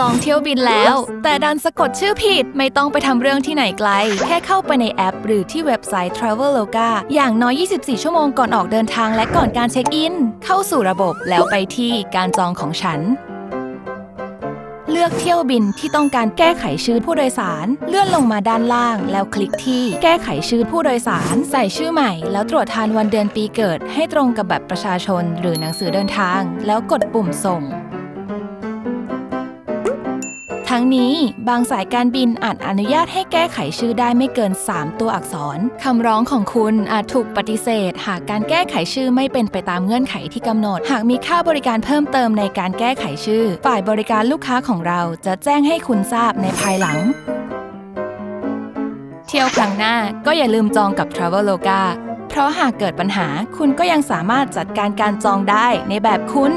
จองเที่ยวบินแล้ว แต่ดันสะกดชื่อผิดไม่ต้องไปทำเรื่องที่ไหนไกล แค่เข้าไปในแอป หรือที่เว็บไซต์ Traveloka อย่างน้อย 24 ชั่วโมงก่อนออกเดินทางและก่อนการเช็คอิน เข้าสู่ระบบแล้วไปที่การจองของฉันเลือกเที่ยวบินที่ต้องการแก้ไขชื่อผู้โดยสาร เลื่อนลงมาด้านล่าง แล้วคลิกที่แก้ไขชื่อผู้โดยสาร ใส่ชื่อใหม่ แล้วตรวจทานวันเดือนปีเกิด ให้ตรงกับบัตรประชาชน หรือหนังสือเดินทาง แล้วกดปุ่มส่ง ทั้งนี้บางสายการบินอาจอนุญาตให้แก้ไขชื่อได้ไม่เกิน 3 ตัวอักษร คำร้องของคุณอาจถูกปฏิเสธ หากการแก้ไขชื่อไม่เป็นไปตามเงื่อนไขที่กำหนด หากมีค่าบริการเพิ่มเติมในการแก้ไขชื่อ ฝ่ายบริการลูกค้าของเราจะแจ้งให้คุณทราบในภายหลัง เที่ยวครั้งหน้าก็อย่าลืมจองกับ Traveloka เพราะหากเกิดปัญหาคุณก็ยังสามารถจัดการการจองได้ในแบบคุณ